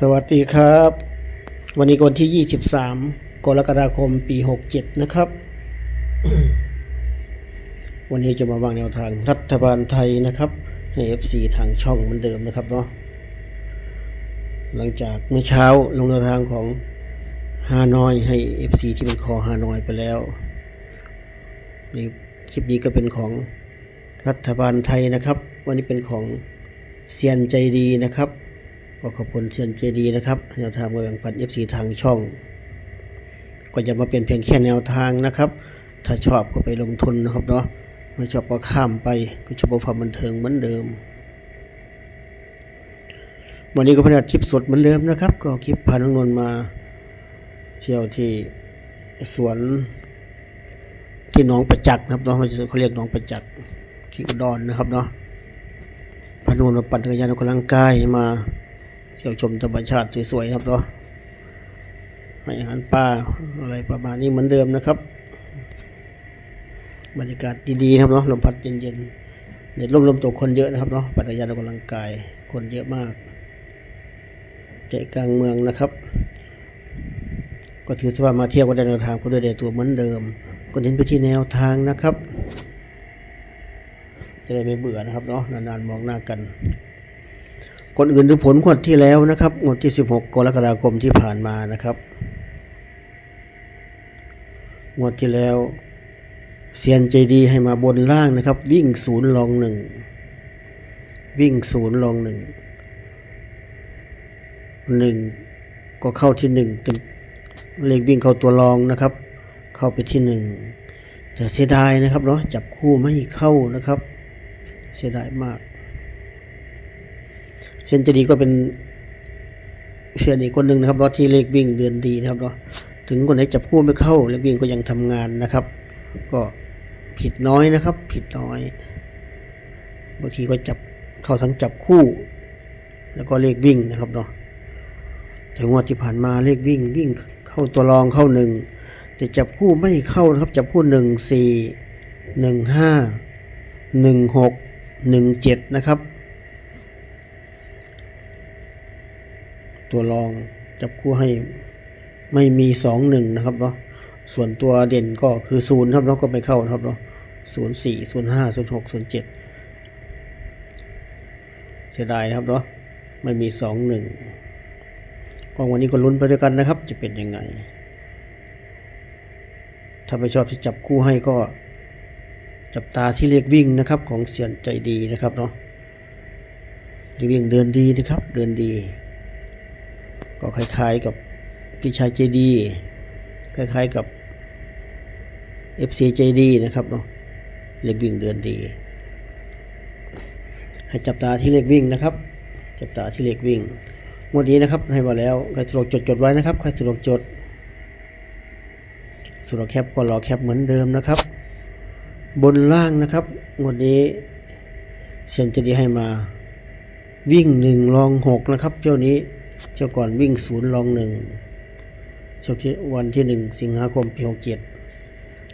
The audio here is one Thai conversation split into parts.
สวัสดีครับ วันนี้วันที่ 23 กรกฎาคมปี 67 นะครับ วันนี้จะมาวางแนวทางรัฐบาลไทยนะครับ ให้ FC ทางช่องเหมือนเดิมนะครับเนาะหลังจากเมื่อเช้าลงแนวทางของฮานอยให้ FC ที่เป็นคอฮานอยไปแล้วนี่คลิปนี้ก็เป็นของรัฐบาลไทยนะครับ วันนี้เป็นของเซียนใจดีนะครับ ก็ขอบคุณเซียนเจดีนะครับแนวทางมาแบ่งปัน FC ทางช่อง ก็จะมาเป็นเพียงแค่แนวทางนะครับ ถ้าชอบก็ไปลงทุนนะครับเนาะไม่ชอบก็ข้ามไปก็ชอบความบันเทิงเหมือนเดิม วันนี้ก็พนัดคลิปสดเหมือนเดิมนะครับ ก็คลิปพาน้องนนมาเที่ยวที่สวนที่หนองประจักษ์นะครับเนาะเขาเรียกหนองประจักษ์ที่อุดรนะครับเนาะพานุนมาปั่นจักรยานออกกำลังกายมา เที่ยวชมธรรมชาติสวยๆครับเนาะให้อาหารปลาอะไรประมาณนี้เหมือนเดิมนะครับ บรรยากาศดีๆครับเนาะลมพัดเย็นๆเด็ดลมลมตกคนเยอะนะครับเนาะปัตยานออกกำลังกายคนเยอะมากใจกลางเมืองนะครับ ก็ถือสว่ามาเที่ยวกันในแนวทางก็ด้เดตัวเหมือนเดิม ก็เน้นไปที่แนวทางนะครับ จะได้ไม่เบื่อนะครับเนาะนานๆมองหน้ากัน คนอื่นดูผลงวดที่แล้วนะครับงวดที่ 16 กรกฎาคมที่ผ่านมานะครับงวดที่แล้วเซียนใจดีให้มาบนล่างนะครับ วิ่งศูนย์ลองหนึ่งวิ่งศูนย์ลองหนึ่งหนึ่งก็เข้าที่หนึ่งเต็มเลขวิ่งเข้าตัวรองนะครับ เข้าไปที่หนึ่งแต่เสียดายนะครับเนาะจับคู่ไม่เข้านะครับ เสียดายมาก เซนเจดีก็เป็นเซียนอีกคนหนึ่งนะครับเนาะที่เลขวิ่งเดือนดีนะครับเนาะถึงคนไหนจับคู่ไม่เข้าเลขวิ่งก็ยังทำงานนะครับ ก็ผิดน้อยนะครับ ผิดน้อยบางทีก็จับเข้าทั้งจับคู่ แล้วก็เลขวิ่งนะครับเนาะแต่งวดที่ผ่านมาเลขวิ่งวิ่งเข้าตัวรองเข้าหนึ่งแต่จับคู่ไม่เข้านะครับ จับคู่หนึ่งสี่หนึ่งห้าหนึ่งหกหนึ่งเจ็ดนะครับ ตัวรองจับคู่ให้ไม่มีสองหนึ่งนะครับเนาะส่วนตัวเด่นก็คือศูนย์ครับเนาะก็ไม่เข้านะครับเนาะศูนย์สี่ศูนย์ห้าศูนย์หกศูนย์เจ็ดเสียดายนะครับเนาะไม่มีสองหนึ่งก็วันนี้ก็ลุ้นไปด้วยกันนะครับ จะเป็นยังไง ถ้าไม่ชอบที่จับคู่ให้ก็ จับตาที่เลขวิ่งนะครับ ของเสียนใจดีนะครับเนาะเลขวิ่งเดินดีนะครับ เดินดี ก็คล้ายๆกับพี่ชายเจดีคล้ายๆกับ FC เจดีนะครับเนาะเลขวิ่งเดือนดี ให้จับตาที่เลขวิ่งนะครับ จับตาที่เลขวิ่งงวดนี้นะครับให้มาแล้วใครสะดวกจดจดๆไว้นะครับใครสะดวกจดสะดวกแคปก็รอแคปเหมือนเดิมนะครับ บนล่างนะครับงวดนี้เซียนเจดีให้มา วิ่งหนึ่งลองหกนะครับเจ้านี้ เจ้าก่อนวิ่งศูนย์ลองหนึ่งเจ้าที่วันที่หนึ่งสิงหาคมปีหกเจ็ด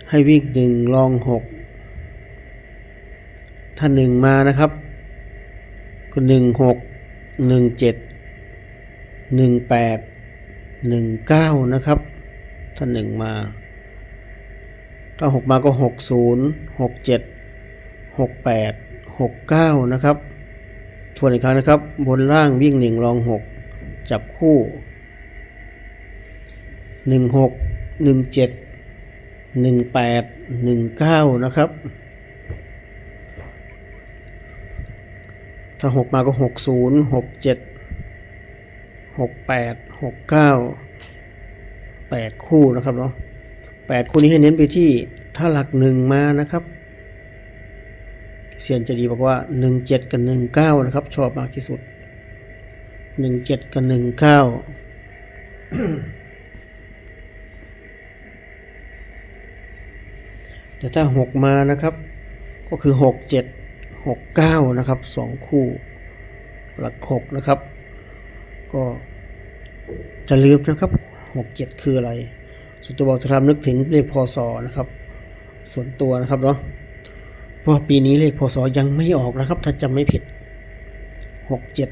ให้วิ่งหนึ่งลองหกถ้าหนึ่งมานะครับ ก็หนึ่งหกหนึ่งเจ็ดหนึ่งแปดหนึ่งเก้านะครับ ถ้าหนึ่งมา ถ้าหกมาก็หกศูนย์หกเจ็ดหกแปดหกเก้านะครับทวนอีกครั้งนะครับ บนล่างวิ่งหนึ่งรองหก จับคู่หนึ่งหกหนึ่งเจ็ดหนึ่งแปดหนึ่งเก้านะครับ ถ้าหกมาก็หกศูนย์หกเจ็ดหกแปดหกเก้าแปดคู่นะครับเนาะแปดคู่นี้ให้เน้นไปที่ถ้าหลักหนึ่งมานะครับเซียนจะดีบอกว่าหนึ่งเจ็ดกับหนึ่งเก้านะครับ ชอบมากที่สุด หนึ่งเจ็ดกับหนึ่งเก้าแต่ถ้าหกมานะครับ ก็คือหกเจ็ดหกเก้านะครับสองคู่หลักหกนะครับ ก็จะลืมนะครับหกเจ็ดคืออะไร ส่วนตัวบอกจะทำนึกถึงเลขพศนะครับ ส่วนตัวนะครับเนาะเพราะปีนี้เลขพศยังไม่ออกนะครับ ถ้าจำไม่ผิดหกเจ็ด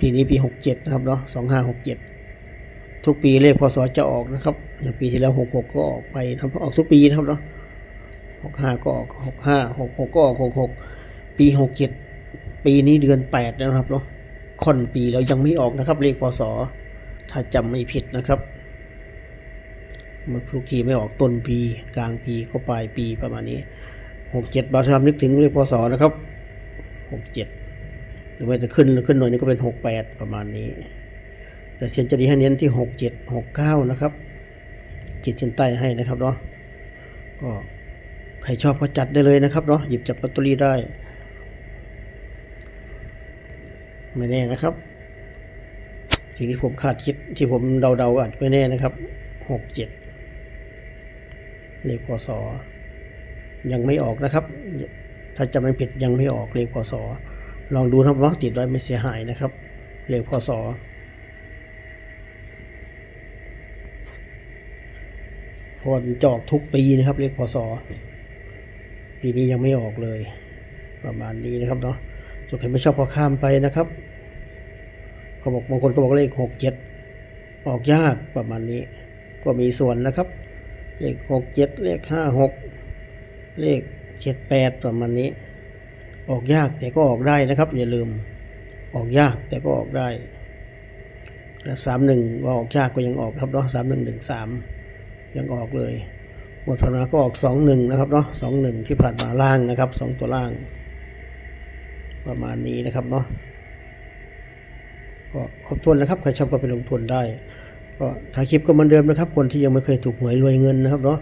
ปีนี้ปีหกเจ็ดนะครับเนาะสองห้าหกเจ็ดทุกปีเลขพศจะออกนะครับอย่างปีที่แล้วหกหกก็ออกไปนะครับออกทุกปีนะครับเนาะหกห้าก็ออกหกห้าหกหกก็ออกหกหกปีหกเจ็ดปีนี้เดือนแปดแล้วนะครับเนาะค่อนปีแล้วยังไม่ออกนะครับเลขพศถ้าจำไม่ผิดนะครับมันทุกทีไม่ออกต้นปี กลางปีก็ปลายปีประมาณนี้หกเจ็ดบาท่านนึกถึงเลขพศนะครับหกเจ็ด หรือว่าจะขึ้นหรือขึ้นหน่อยนึงก็เป็นหกแปดประมาณนี้ แต่เซียนจะดีให้เน้นที่หกเจ็ดหกเก้านะครับขีดเส้นใต้ให้นะครับเนาะก็ใครชอบก็จัดได้เลยนะครับเนาะหยิบจับลอตเตอรี่ได้ ไม่แน่นะครับ สิ่งที่ผมคาดคิดที่ผมเดาๆอาจไม่แน่นะครับหกเจ็ดเลขพศยังไม่ออกนะครับ ถ้าจำไม่ผิดยังไม่ออกเลขพศ ลองดูนะครับเนาะติดไว้ไม่เสียหายนะครับ เลขพศเพราะว่ามันจะออกทุกปีนะครับ เลขพศปีนี้ยังไม่ออกเลย ประมาณนี้นะครับเนาะส่วนใครไม่ชอบก็ข้ามไปนะครับเขาบอกบางคนก็บอกเลขหกเจ็ดออกยากประมาณนี้ ก็มีส่วนนะครับ เลขหกเจ็ดเลขห้าหกเลขเจ็ดแปดประมาณนี้ ออกยากแต่ก็ออกได้นะครับ อย่าลืมออกยากแต่ก็ออกได้สามหนึ่งว่าออกยากก็ยังออกครับเนาะสามหนึ่งหนึ่งสามยังออกเลย หมดพนาก็ออกสองหนึ่งนะครับเนาะสองหนึ่งที่ผ่านมาล่างนะครับสองตัวล่าง ประมาณนี้นะครับเนาะก็ครบถ้วนนะครับใครชอบก็ไปลงทุนได้ ก็ถ่ายคลิปก็เหมือนเดิมนะครับ คนที่ยังไม่เคยถูกหวยรวยเงินนะครับเนาะ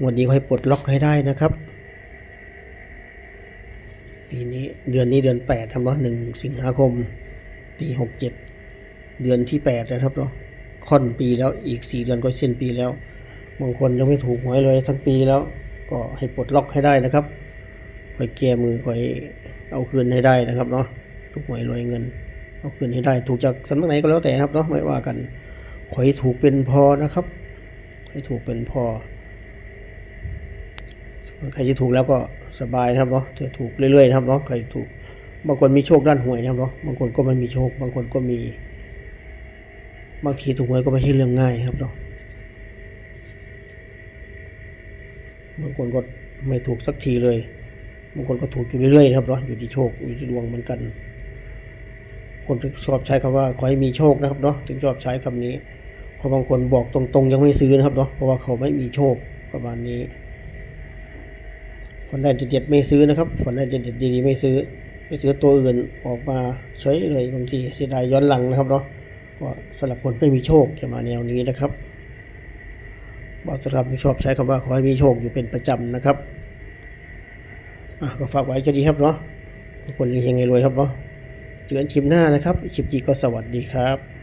งวดนี้ก็ให้ปลดล็อกให้ได้นะครับ ปีนี้เดือนนี้เดือนแปดครับเนาะหนึ่งสิงหาคม ปีหกเจ็ดเดือนที่แปดนะครับเนาะค่อนปีแล้วอีกสี่เดือนก็สิ้นปีแล้วบางคนยังไม่ถูกหวยเลยทั้งปีแล้ว ก็ให้ปลดล็อกให้ได้นะครับคอยแก้มือคอยเอาคืนให้ได้นะครับเนาะถูกหวยรวยเงิน เอาคืนให้ได้ ถูกจากสำนักไหนก็แล้วแต่ครับเนาะไม่ว่ากันขอให้ถูกเป็นพอนะครับ ให้ถูกเป็นพอ ส่วนใครจะถูกแล้วก็สบายนะครับเนาะจะถูกเรื่อยๆนะครับเนาะใครถูกบางคนมีโชคด้านหวยนะครับเนาะบางคนก็ไม่มีโชค บางคนก็มีบางทีถูกหวยก็ไม่ใช่เรื่องง่ายนะครับเนาะบางคนก็ไม่ถูกสักทีเลยบางคนก็ถูกอยู่เรื่อยๆนะครับเนาะอยู่ที่โชคอยู่ที่ดวงเหมือนกัน คนถึงชอบใช้คำว่าขอให้มีโชคนะครับเนาะถึงชอบใช้คำนี้เพราะบางคนบอกตรงๆ ยังไม่ซื้อนะครับเนาะเพราะว่าเขาไม่มีโชคประมาณนี้ คนได้เด็ดๆไม่ซื้อนะครับคนได้เด็ดๆดีๆไม่ซื้อไม่ซื้อตัวอื่นออกมาเฉยเลยบางทีเสียดายย้อนหลังนะครับเนาะก็สำหรับคนไม่มีโชคจะมาแนวนี้นะครับบอกสำหรับชอบใช้คำว่าขอให้มีโชคอยู่เป็นประจำนะครับอะก็ฝากไว้จะดีครับเนาะทุกคนเฮงๆรวยครับเนาะเจอกันคลิปหน้านะครับคลิปจีก็สวัสดีครับ